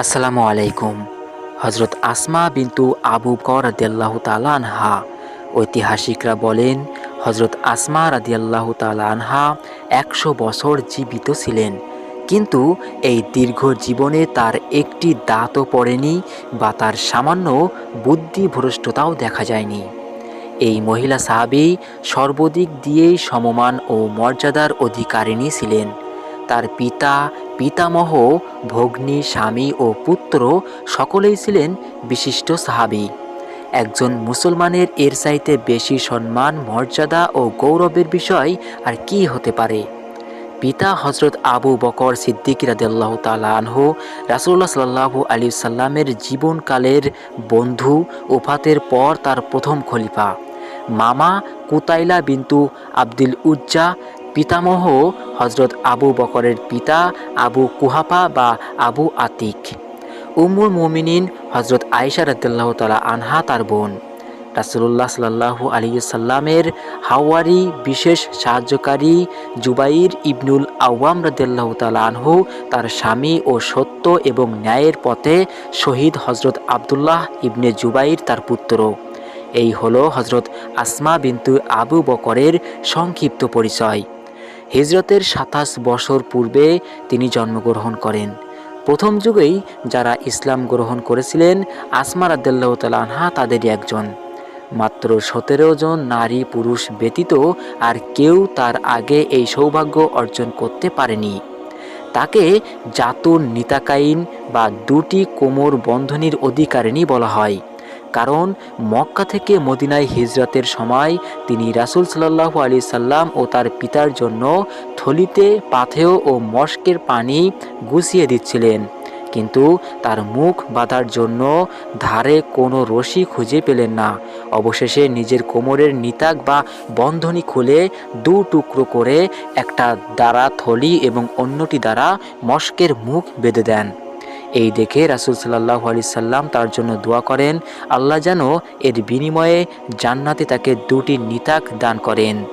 আসসালামু আলাইকুম। হজরত আসমা বিন্তু আবু কর রাদিয়াল্লাহু তাআলা আনহা ঐতিহাসিকরা বলেন হজরত আসমা রাদিয়াল্লাহু তাআলা আনহা একশো বছর জীবিত ছিলেন। কিন্তু এই দীর্ঘ জীবনে তার একটি দাঁতও পড়েনি বা তার সামান্য বুদ্ধিভ্রষ্টতাও দেখা যায়নি। এই মহিলা সাহাবী সর্বদিক দিয়েই সমমান ও মর্যাদার অধিকারিণী ছিলেন। তার পিতা পিতামহ, ভগ্নী, স্বামী ও পুত্র সকলেই ছিলেন বিশিষ্ট সাহাবী। একজন মুসলমানের এর চাইতে বেশি সম্মান, মর্যাদা ও গৌরবের বিষয় আর কি হতে পারে? পিতা হজরত আবু বকর সিদ্দিক রাদিয়াল্লাহু তাআলা আনহু, রাসূলুল্লাহ সাল্লাল্লাহু আলাইহি সাল্লামের জীবনকালের বন্ধু ওফাতের পর তার প্রথম খলিফা। মামা কুতাইলা বিন্তু আব্দুল উজ্জা পিতামহ হজরত আবু বকরের পিতা আবু কুহাফা বা আবু আতিক। উম্মুল মুমিনিন হজরত আয়েশা রাদিয়াল্লাহু তালা আনহা তার বোন। রাসূলুল্লাহ সাল্লাল্লাহু আলাইহি সাল্লামের হাওয়ারি বিশেষ সাহায্যকারী জুবাইর ইবনুল আওয়াম রাদিয়াল্লাহু তাআলা আনহু তার স্বামী ও সত্য এবং ন্যায়ের পথে শহীদ হজরত আব্দুল্লাহ ইবনে জুবাইর তার পুত্র। এই হলো হজরত আসমা বিন্তু আবু বকরের সংক্ষিপ্ত পরিচয়। হিজরতের সাতাশ বছর পূর্বে তিনি জন্মগ্রহণ করেন। প্রথম যুগেই যারা ইসলাম গ্রহণ করেছিলেন, আসমা রাদ্দাল্লাহ তাদেরই একজন। মাত্র সতেরো জন নারী পুরুষ ব্যতীত আর কেউ তার আগে এই সৌভাগ্য অর্জন করতে পারেনি। তাকে জাতুর নিতাকাইন বা দুটি কোমর বন্ধনীর অধিকারিণী বলা হয়। কারণ মক্কা থেকে মদিনায় হিজরতের সময় তিনি রাসুল সাল্লাহ আলি সাল্লাম ও তার পিতার জন্য থলিতে, পাথেয় ও মস্কের পানি গুছিয়ে দিচ্ছিলেন। কিন্তু তার মুখ বাঁধার জন্য ধারে কোনো রশি খুঁজে পেলেন না। অবশেষে নিজের কোমরের নিতাক বা বন্ধনী খুলে দু টুকরো করে একটা দ্বারা থলি এবং অন্যটি দ্বারা মস্কের মুখ বেঁধে দেন। এই দেখে রাসুল সাল্লাহ আলি সাল্লাম তার জন্য দোয়া করেন, আল্লাহ যেন এর বিনিময়ে জান্নাতে তাকে দুটি নিতাক দান করেন।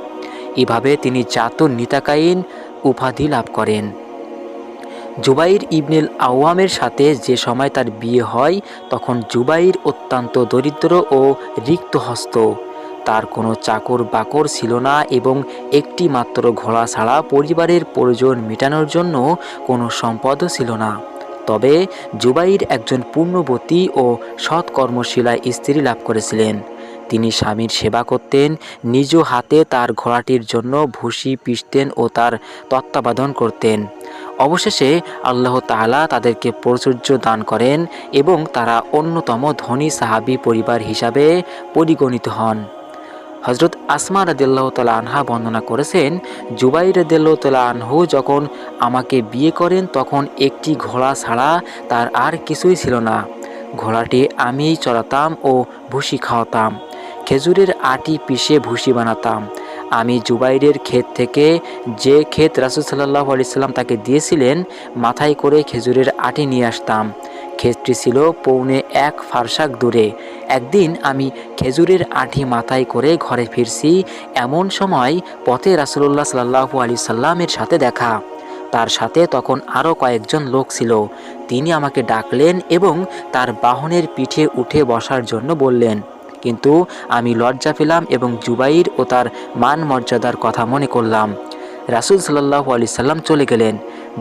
এভাবে তিনি জাত নিতাকাইন উপাধি লাভ করেন। জুবাইর ইবনুল আওয়ামের সাথে যে সময় তার বিয়ে হয়, তখন জুবাইর অত্যন্ত দরিদ্র ও রিক্ত হস্ত তার কোনো চাকর বাকর ছিল না এবং একটি মাত্র ঘোড়া ছাড়া পরিবারের প্রয়োজন মেটানোর জন্য কোনো সম্পদও ছিল না। তবে জুবাইর একজন পূর্ণবতী ও সৎকর্মশীলায় স্ত্রী লাভ করেছিলেন। তিনি স্বামীর সেবা করতেন, নিজ হাতে তার ঘোড়াটির জন্য ভুসি পিষতেন ও তার তত্ত্বাবধান করতেন। অবশেষে আল্লাহ তাআলা তাদেরকে প্রচুর্য দান করেন এবং তারা অন্যতম ধনী সাহাবি পরিবার হিসাবে পরিগণিত হন। হজরত আসমা রাদিল্লাহ তালা আনহা বর্ণনা করেছেন জুবাই রাদিল্লাহ তালা আনহু যখন আমাকে বিয়ে করেন তখন একটি ঘোড়া ছাড়া তার আর কিছুই ছিল না। ঘোড়াটি আমি চড়াতাম ও ভুসি খাওয়াতাম, খেজুরের আটি পিষে ভুসি বানাতাম। আমি জুবাইরের ক্ষেত থেকে যে ক্ষেত রাসুল সাল্লাহ আলিয়াল্লাম তাকে দিয়েছিলেন, মাথায় করে খেজুরের আটি নিয়ে আসতাম। ক্ষেতটি ছিল পৌনে এক ফারসাক দূরে। একদিন আমি খেজুরের আঠি মাথায় করে ঘরে ফিরছি, এমন সময় পথে রাসুল্লাহ সাল্লাহু আলি সাল্লামের সাথে দেখা। তার সাথে তখন আরও কয়েকজন লোক ছিল। তিনি আমাকে ডাকলেন এবং তার বাহনের পিঠে উঠে বসার জন্য বললেন, কিন্তু আমি লজ্জা পেলাম এবং জুবাইর ও তার মান মর্যাদার কথা মনে করলাম। রাসুল সাল্লাহ আলি সাল্লাম চলে গেলেন।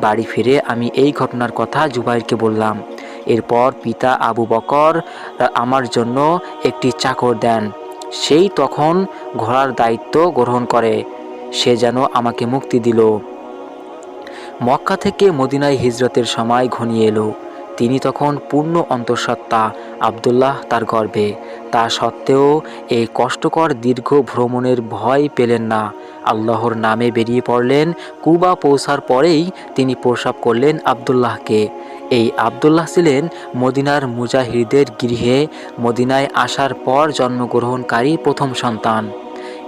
বাড়ি ফিরে আমি এই ঘটনার কথা জুবাইরকে বললাম এরপর পিতা আবু বকর আমার জন্য একটি চাকর দেন। সেই তখন ঘোড়ার দায়িত্ব গ্রহণ করে। সে যেন আমাকে মুক্তি দিল। মক্কা থেকে মদিনায় হিজরতের সময় ঘনিয়ে এলো। তিনি তখন পূর্ণ অন্তঃসত্ত্বা আবদুল্লাহ তার গর্বে তা সত্ত্বেও এই কষ্টকর দীর্ঘ ভ্রমণের ভয় পেলেন না। আল্লাহর নামে বেরিয়ে পড়লেন। কুবা পৌঁছার পরেই তিনি প্রসাব করলেন আবদুল্লাহকে। এই আবদুল্লাহ ছিলেন মদিনার মুজাহিদের গৃহে মদিনায় আসার পর জন্মগ্রহণকারী প্রথম সন্তান।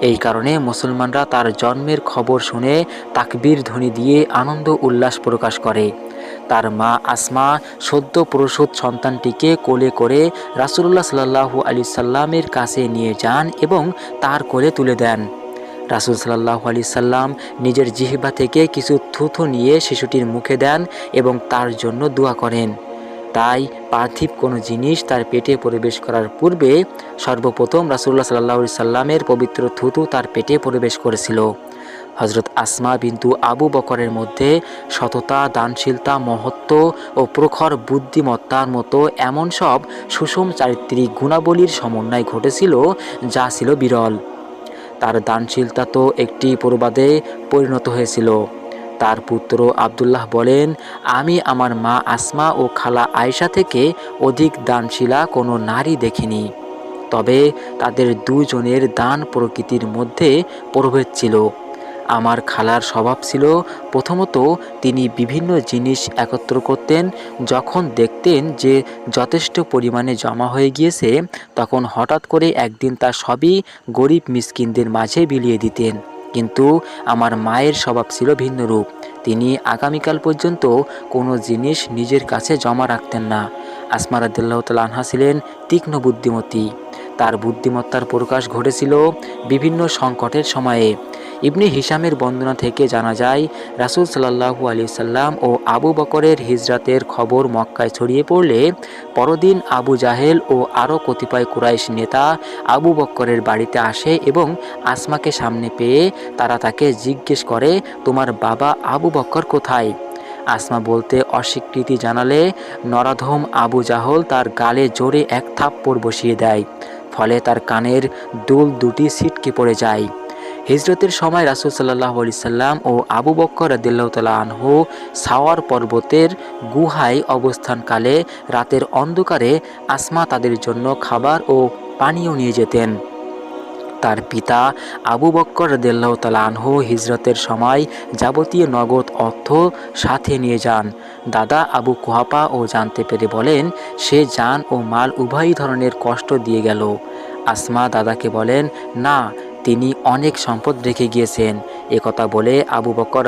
এই কারণে মুসলমানরা তার জন্মের খবর শুনে তাকবীর ধ্বনি দিয়ে আনন্দ উল্লাস প্রকাশ করে। তার মা আসমা সদ্য প্রসূত সন্তানটিকে কোলে করে রাসুল্লাহ সাল্লাহু আলি সাল্লামের কাছে নিয়ে যান এবং তার কোলে তুলে দেন। রাসুল সাল্লাহ আলি সাল্লাম নিজের জিহিবা থেকে কিছু থুথু নিয়ে শিশুটির মুখে দেন এবং তার জন্য দোয়া করেন। তাই পার্থিব কোনো জিনিস তার পেটে প্রবেশ করার পূর্বে সর্বপ্রথম রাসুল্লাহ সাল্লাহ সাল্লামের পবিত্র থুতু তার পেটে প্রবেশ করেছিল। হজরত আসমা বিন্তু আবু বকরের মধ্যে সততা, দানশীলতা, মহত্ব ও প্রখর বুদ্ধিমত্তার মতো এমন সব সুষম চারিত্রিক গুণাবলীর সমন্বয় ঘটেছিল, যা ছিল বিরল। তার দানশীলতা তো একটি প্রবাদে পরিণত হয়েছিল। তার পুত্র আবদুল্লাহ বলেন, আমি আমার মা আসমা ও খালা আয়সা থেকে অধিক দানশীলা কোনো নারী দেখিনি। তবে তাদের দুজনের দান প্রকৃতির মধ্যে প্রভেদ ছিল। আমার খালার স্বভাব ছিল, প্রথমত তিনি বিভিন্ন জিনিস একত্র করতেন, যখন দেখতেন যে যথেষ্ট পরিমাণে জমা হয়ে গিয়েছে, তখন হঠাৎ করে একদিন তা সবই গরিব মিসকিনদের মাঝে বিলিয়ে দিতেন। কিন্তু আমার মায়ের স্বভাব ছিল ভিন্ন রূপ। তিনি আগামীকাল পর্যন্ত কোনো জিনিস নিজের কাছে জমা রাখতেন না। আসমা রাদিল্লাহ তাল ছিলেন তীক্ষ্ণ বুদ্ধিমতী। তার বুদ্ধিমত্তার প্রকাশ ঘটেছিল বিভিন্ন সংকটের সময়ে। ইবনে হিসামের বন্দনা থেকে জানা যায়, রাসুল সাল্লাহু আলি সাল্লাম ও আবু বকরের হিজরাতের খবর মক্কায় ছড়িয়ে পড়লে, পরদিন আবু জাহেল ও আরও কতিপয় কুরাইশ নেতা আবু বক্করের বাড়িতে আসে এবং আসমাকে সামনে পেয়ে তারা তাকে জিজ্ঞেস করে, তোমার বাবা আবু বক্কর কোথায়? আসমা বলতে অস্বীকৃতি জানালে নরাধম আবু জাহল তার গালে জোরে এক থাপ্পড় বসিয়ে দেয়, ফলে তার কানের দুল দুটি ছিটকে পড়ে যায়। হিজরতের সময় রাসুল সাল্লাহ আলি সাল্লাম ও আবু বক্কর রদিল্লাহতালা আনহু সাওয়ার পর্বতের গুহায় অবস্থানকালে রাতের অন্ধকারে আসমা তাদের জন্য খাবার ও পানীয় নিয়ে যেতেন। তার পিতা আবু বক্কর রদিল্লাহ তালা আনহু হিজরতের সময় যাবতীয় নগদ অর্থ সাথে নিয়ে যান। দাদা আবু কুহাপা ও জানতে পেরে বলেন, সে যান ও মাল উভয় ধরনের কষ্ট দিয়ে গেল। আসমা দাদাকে বলেন, না তিনি অনেক সম্পদ রেখে গিয়েছেন। কথা বলে আবু বকর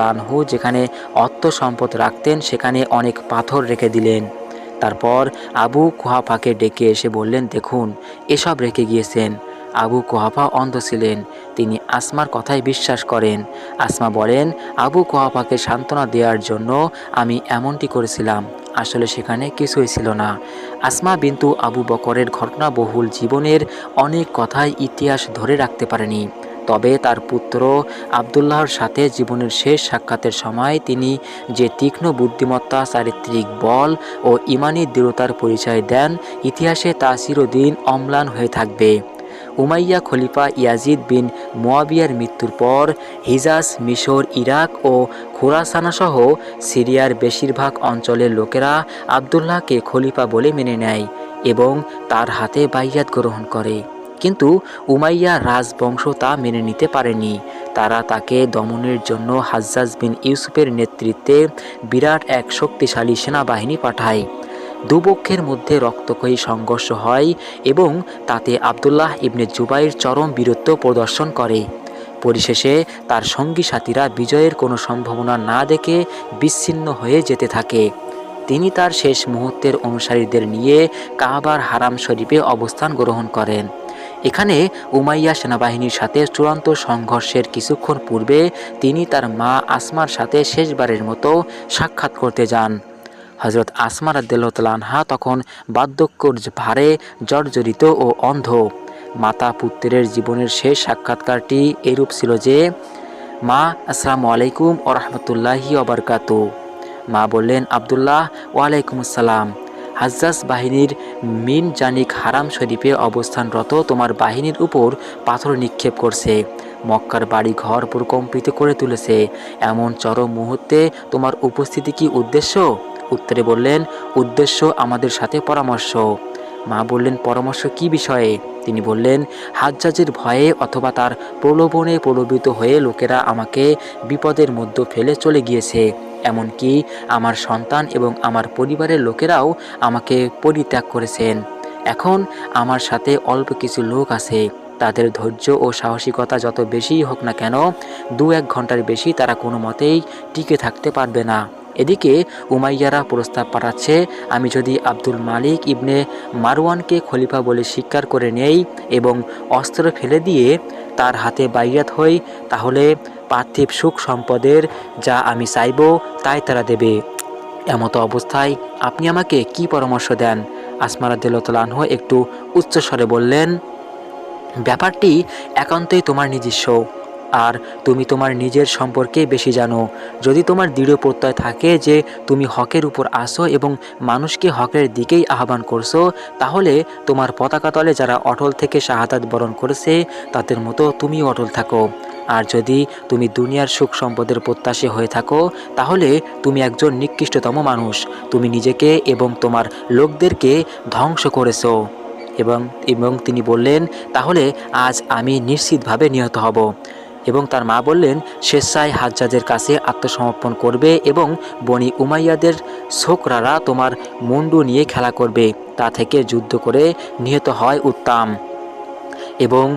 আনহু যেখানে অর্থ সম্পদ রাখতেন, সেখানে অনেক পাথর রেখে দিলেন। তারপর আবু কুহাফাকে ডেকে এসে বললেন, দেখুন, এসব রেখে গিয়েছেন। আবু কোহাফা অন্ধ ছিলেন। তিনি আসমার কথায় বিশ্বাস করেন। আসমা বলেন, আবু কোহাফাকে সান্ত্বনা দেওয়ার জন্য আমি এমনটি করেছিলাম। আসলে সেখানে কিছুই ছিল না। আসমা বিন্তু আবু বকরের ঘটনাবহুল জীবনের অনেক কথাই ইতিহাস ধরে রাখতে পারেনি। তবে তার পুত্র আবদুল্লাহর সাথে জীবনের শেষ সাক্ষাতের সময় তিনি যে তীক্ষ্ণ বুদ্ধিমত্তা, চারিত্রিক বল ও ইমানি দৃঢ়তার পরিচয় দেন, ইতিহাসে তা চিরদিন অম্লান হয়ে থাকবে। উমাইয়া খলিফা ইয়াজিদ বিন মোয়াবিয়ার মৃত্যুর পর হিজাজ, মিশর, ইরাক ও খোরাসানাসহ সিরিয়ার বেশিরভাগ অঞ্চলের লোকেরা আবদুল্লাহকে খলিফা বলে মেনে নেয় এবং তার হাতে বাইয়াত গ্রহণ করে। কিন্তু উমাইয়া রাজবংশ তা মেনে নিতে পারেনি। তারা তাকে দমনের জন্য হাজ্জাজ বিন ইউসুফের নেতৃত্বে বিরাট এক শক্তিশালী সেনাবাহিনী পাঠায়। দুপক্ষের মধ্যে রক্তক্ষয়ী সংঘর্ষ হয় এবং তাতে আবদুল্লাহ ইবনে জুবাইর চরম বীরত্ব প্রদর্শন করে। পরিশেষে তার সঙ্গী সাথীরা বিজয়ের কোনো সম্ভাবনা না দেখে বিচ্ছিন্ন হয়ে যেতে থাকে। তিনি তার শেষ মুহূর্তের অনুসারীদের নিয়ে কাহাবার হারাম শরীফে অবস্থান গ্রহণ করেন। এখানে উমাইয়া সেনাবাহিনীর সাথে চূড়ান্ত সংঘর্ষের কিছুক্ষণ পূর্বে তিনি তার মা আসমার সাথে শেষবারের মতো সাক্ষাৎ করতে যান। হজরত আসমা রাদ্দাল্লাহা তখন বার্ধক্যর ভারে জর্জরিত ও অন্ধ। মাতা পুত্রের জীবনের শেষ সাক্ষাৎকারটি এরূপ ছিল যে, মা, আসসালামু আলাইকুম ও রহমতুল্লাহি অবরকাত মা বললেন, আবদুল্লাহ ওয়ালাইকুম আসসালাম। হাজ্জাস বাহিনীর মিন জানিক হারাম শরীফে অবস্থানরত তোমার বাহিনীর উপর পাথর নিক্ষেপ করছে। মক্কার বাড়ি ঘর প্রকম্পিত করে তুলেছে। এমন চরম মুহূর্তে তোমার উপস্থিতি কি উদ্দেশ্য? উত্তরে বললেন, উদ্দেশ্য আমাদের সাথে পরামর্শ। মা বললেন, পরামর্শ কি বিষয়ে? তিনি বললেন, হাজ্জাজের ভয়ে অথবা তার প্রলোভনে প্রলোভিত হয়ে লোকেরা আমাকে বিপদের মধ্যে ফেলে চলে গিয়েছে। এমনকি আমার সন্তান এবং আমার পরিবারের লোকেরাও আমাকে পরিত্যাগ করেছেন। এখন আমার সাথে অল্প কিছু লোক আছে। তাদের ধৈর্য ও সাহসিকতা যত বেশিই হোক না কেন দু এক ঘণ্টার বেশি তারা কোনো মতেই টিকে থাকতে পারবে না। এদিকে উমাইয়ারা প্রস্তাব পাঠাচ্ছে, আমি যদি আব্দুল মালিক ইবনে মারওয়ানকে খলিফা বলে স্বীকার করে নেই এবং অস্ত্র ফেলে দিয়ে তার হাতে বাইয়াত হই, তাহলে পার্থিব সুখ সম্পদের যা আমি চাইব তাই তারা দেবে। এমতো অবস্থায় আপনি আমাকে কি পরামর্শ দেন? আসমারাদ্দিল্লাহ একটু উচ্চস্বরে বললেন, ব্যাপারটি একান্তই তোমার নিজস্ব। আর তুমি তোমার নিজের সম্পর্কে বেশি জানো। যদি তোমার দৃঢ় প্রত্যয় থাকে যে তুমি হকের উপর আসো এবং মানুষকে হকের দিকেই আহ্বান করছ, তাহলে তোমার পতাকা তলে যারা অটল থেকে শাহাদাত বরণ করেছে, তাদের মতো তুমিও অটল থাকো। আর যদি তুমি দুনিয়ার সুখ সম্পদের প্রত্যাশী হয়ে থাকো, তাহলে তুমি একজন নিকৃষ্টতম মানুষ। তুমি নিজেকে এবং তোমার লোকদেরকে ধ্বংস করেছ। এবং এবং তিনি বললেন, তাহলে আজ আমি নিশ্চিতভাবে নিহত হব। এবং তার মা বললেন, স্বেচ্ছায় হাজ্জাজের কাছে আত্মসমর্পণ করবে এবং বনি উমাইয়াদের ছোকরারা তোমার মুন্ডু নিয়ে খেলা করবে। তা থেকে যুদ্ধ করে নিহত হয় উত্তাম। এবং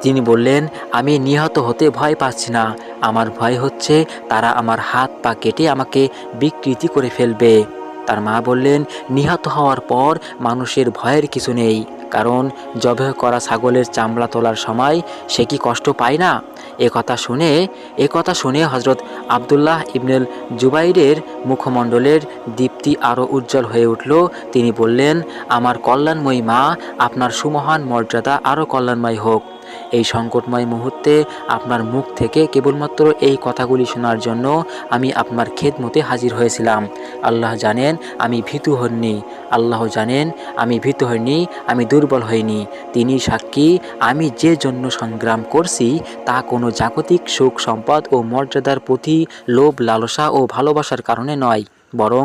তিনি বললেন, আমি নিহত হতে ভয় পাচ্ছি না। আমার ভয় হচ্ছে তারা আমার হাত পা কেটে আমাকে বিকৃতি করে ফেলবে। তার মা বললেন, নিহত হওয়ার পর মানুষের ভয়ের কিছু নেই। কারণ জবেহ করা ছাগলের চামড়া তোলার সময় সে কি কষ্ট পায় না? এ কথা শুনে, এ কথা শুনে হজরত আবদুল্লাহ ইবনুল জুবাইরের মুখমণ্ডলের দীপ্তি আরও উজ্জ্বল হয়ে উঠল। তিনি বললেন, আমার কল্যাণময়ী মা, আপনার সুমহান মর্যাদা আরও কল্যাণময় হোক। এই সংকটময় মুহূর্তে আপনার মুখ থেকে কেবলমাত্র এই কথাগুলি শোনার জন্য আমি আপনার খেদমতে হাজির হয়েছিলাম। আল্লাহ জানেন আমি ভীতু হননি। আল্লাহ জানেন আমি ভীতু হইনি, আমি দুর্বল হইনি। তিনি সাক্ষী, আমি যে জন্য সংগ্রাম করছি, তা কোনো জাগতিক সুখ সম্পদ ও মর্যাদার প্রতি লোভ লালসা ও ভালোবাসার কারণে নয়। বরং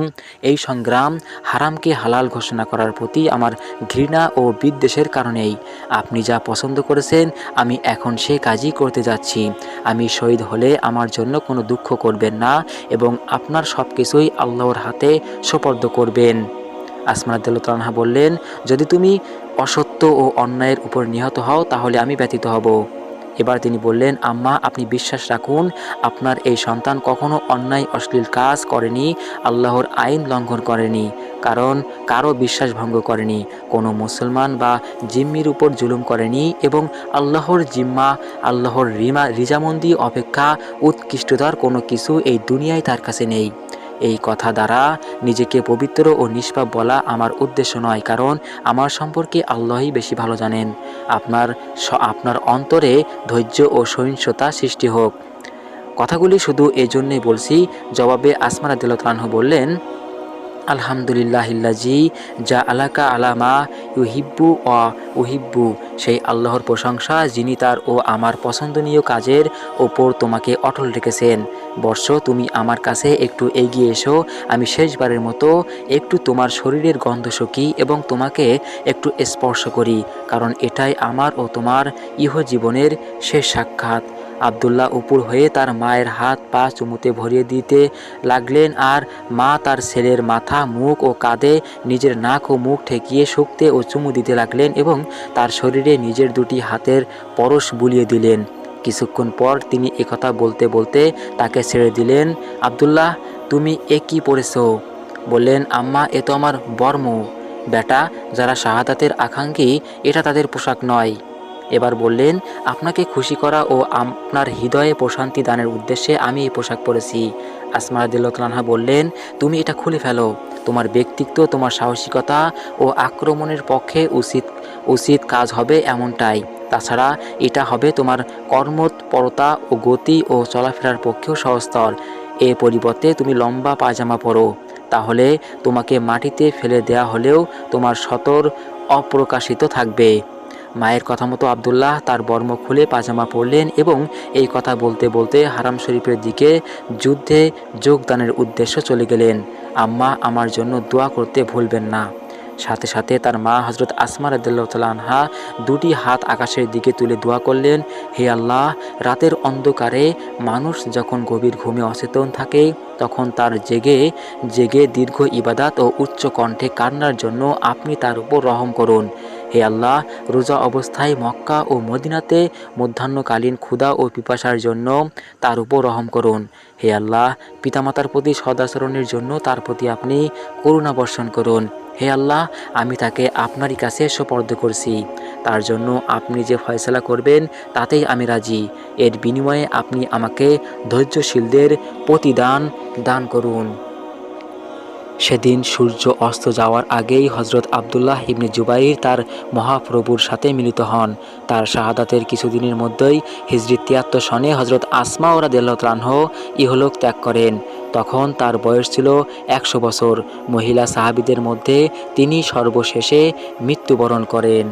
এই সংগ্রাম হারামকে হালাল ঘোষণা করার প্রতি আমার ঘৃণা ও বিদ্বেষের কারণেই। আপনি যা পছন্দ করেছেন, আমি এখন সে কাজই করতে যাচ্ছি। আমি শহীদ হলে আমার জন্য কোনো দুঃখ করবেন না এবং আপনার সব কিছুই আল্লাহর হাতে সোপর্দ করবেন। আসমানুদ্দুল্লাহ বললেন, যদি তুমি অসত্য ও অন্যায়ের উপর নিহত হও, তাহলে আমি ব্যতীত হব। এবার তিনি বললেন, আম্মা, আপনি বিশ্বাস রাখুন, আপনার এই সন্তান কখনো অন্যায়, অশ্লীল কাজ করেনি, আল্লাহর আইন লঙ্ঘন করেনি, কারণ কারও বিশ্বাস ভঙ্গ করেনি, কোনো মুসলমান বা জিম্মির উপর জুলুম করেনি এবং আল্লাহর জিম্মা, আল্লাহর রিমা, রিজামন্দি, অপেক্ষা, উৎকৃষ্টতার কোনো কিছু এই দুনিয়ায় তার কাছে নেই। এই কথা দ্বারা নিজেকে পবিত্র ও নিষ্পাপ বলা আমার উদ্দেশ্য নয়, কারণ আমার সম্পর্কে আল্লাহই বেশি ভালো জানেন। আপনার আপনার অন্তরে ধৈর্য ও সহিংসতা সৃষ্টি হোক। কথাগুলি শুধু এজন্যই বলছি, জবাবে আসমারা দিলতানহ বললেন আলহামদুলিল্লাহিল্লাজি, যা আলাকা আলামা ইউহিব্বু অ উহিব্বু, সেই আল্লাহর প্রশংসা যিনি তার ও আমার পছন্দনীয় কাজের ওপর তোমাকে অটল রেখেছেন। বর্ষ তুমি আমার কাছে একটু এগিয়ে এসো, আমি শেষবারের মতো একটু তোমার শরীরের গন্ধ সকি এবং তোমাকে একটু স্পর্শ করি, কারণ এটাই আমার ও তোমার ইহ জীবনের শেষ সাক্ষাৎ। আবদুল্লাহ উপর হয়ে তার মায়ের হাত পা চুমুতে ভরিয়ে দিতে লাগলেন আর মা তার ছেলের মাথা, মুখ ও কাঁধে নিজের নাক ও মুখ ঠেকিয়ে শুকতে ও চুমু দিতে লাগলেন এবং তার শরীরে নিজের দুটি হাতের পরশ বুলিয়ে দিলেন। কিছুক্ষণ পর তিনি একথা বলতে বলতে তাকে ছেড়ে দিলেন, আবদুল্লাহ, তুমি এ কি পড়েছ? বললেন, আম্মা, এ তো আমার বর্ম। বেটা, যারা শাহাদাতের আকাঙ্ক্ষী, এটা তাদের পোশাক নয়। এবার বললেন, আপনাকে খুশি করা ও আপনার হৃদয়ে প্রশান্তি দানের উদ্দেশ্যে আমি এই পোশাক পরেছি। আসমা দিল্লাহা বললেন, তুমি এটা খুলে ফেলো। তোমার ব্যক্তিত্ব, তোমার সাহসিকতা ও আক্রমণের পক্ষে উচিত উচিত কাজ হবে এমনটাই। তাছাড়া এটা হবে তোমার কর্মতপরতা ও গতি ও চলাফেরার পক্ষেও সহস্তর এ পরিবর্তে তুমি লম্বা পায়জামা পরো। তাহলে তোমাকে মাটিতে ফেলে দেয়া হলেও তোমার সতর অপ্রকাশিত থাকবে। মায়ের কথা মতো আবদুল্লাহ তার বর্ম খুলে পাজামা পরলেন এবং এই কথা বলতে বলতে হারাম শরীফের দিকে যুদ্ধে যোগদানের উদ্দেশ্য চলে গেলেন। আম্মা, আমার জন্য দোয়া করতে ভুলবেন না। সাথে সাথে তার মা হজরত আসমা আনহা দুটি হাত আকাশের দিকে তুলে দোয়া করলেন, হে আল্লাহ, রাতের অন্ধকারে মানুষ যখন গভীর ঘুমে অচেতন থাকে, তখন তার জেগে জেগে দীর্ঘ ইবাদাত ও উচ্চ কণ্ঠে কান্নার জন্য আপনি তার উপর রহম করুন। হে আল্লাহ, রোজা অবস্থায় মক্কা ও মদিনাতে মধ্যাহ্নকালীন ক্ষুধা ও পিপাসার জন্য তার উপর রহম করুন। হে আল্লাহ, পিতামাতার প্রতি সদাচরণের জন্য তার প্রতি আপনি করুণা বর্ষণ করুন। হে আল্লাহ, আমি তাকে আপনারই কাছে সুপর্দ করছি। তার জন্য আপনি যে ফয়সলা করবেন, তাতেই আমি রাজি। এর বিনিময়ে আপনি আমাকে ধৈর্যশীলদের প্রতিদান দান করুন। সেদিন সূর্য অস্ত যাওয়ার আগেই হজরত আবদুল্লাহ ইবনে জুবাইর তার মহাপ্রভুর সাথে মিলিত হন। তার শাহাদাতের কিছুদিনের মধ্যেই হিজরি তিয়াত্তর সনে হজরত আসমা ওরা দেল্লাহ ইহলোক ত্যাগ করেন। তখন তার বয়স ছিল একশো বছর। মহিলা সাহাবিদের মধ্যে তিনি সর্বশেষে মৃত্যুবরণ করেন।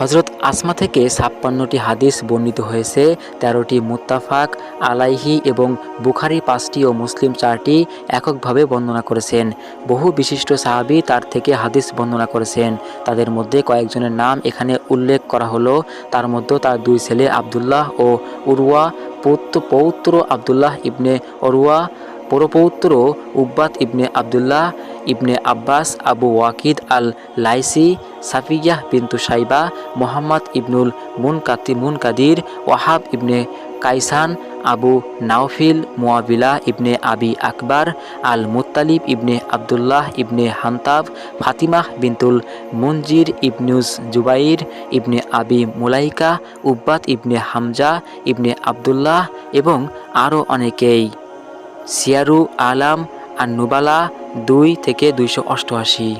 হজরত আসমা থেকে ছাপ্পান্নটি হাদিস বর্ণিত হয়েছে, তেরোটি মুত্তাফাক, আলাইহি এবং বুখারি পাঁচটি ও মুসলিম চারটি এককভাবে বর্ণনা করেছেন। বহু বিশিষ্ট সাহাবি তার থেকে হাদিস বর্ণনা করেছেন। তাদের মধ্যে কয়েকজনের নাম এখানে উল্লেখ করা হলো। তার মধ্যে তার দুই ছেলে আবদুল্লাহ ও উরুয়া পৌত্র পৌত্র আবদুল্লাহ ইবনে অরুয়া পরপৌত্র উব্বাত ibn Abdullah ibn Abbas Abu Waqid al লাইসি সাফিয়াহ বিন্তু Saiba Mohammad ইবনুল মুন মুনকাতি মুনকাদির, ওয়াহাব ইবনে কাইসান, আবু নাওফিল মুয়াবিলা ইবনে আবি আকবার আল মুত্তালিব ইবনে আবদুল্লাহ ইবনে হান্তাব ফাতিমাহ বিন্তুল মুনজির ইবনুজ জুবাইর ইবনে আবি মুলাইকা, উব্বাত ইবনে হামজা ইবনে আবদুল্লাহ এবং আরও অনেকেই। সিয়ারু আলাম আর নুবালা দুই থেকে দুইশো অষ্টআশি।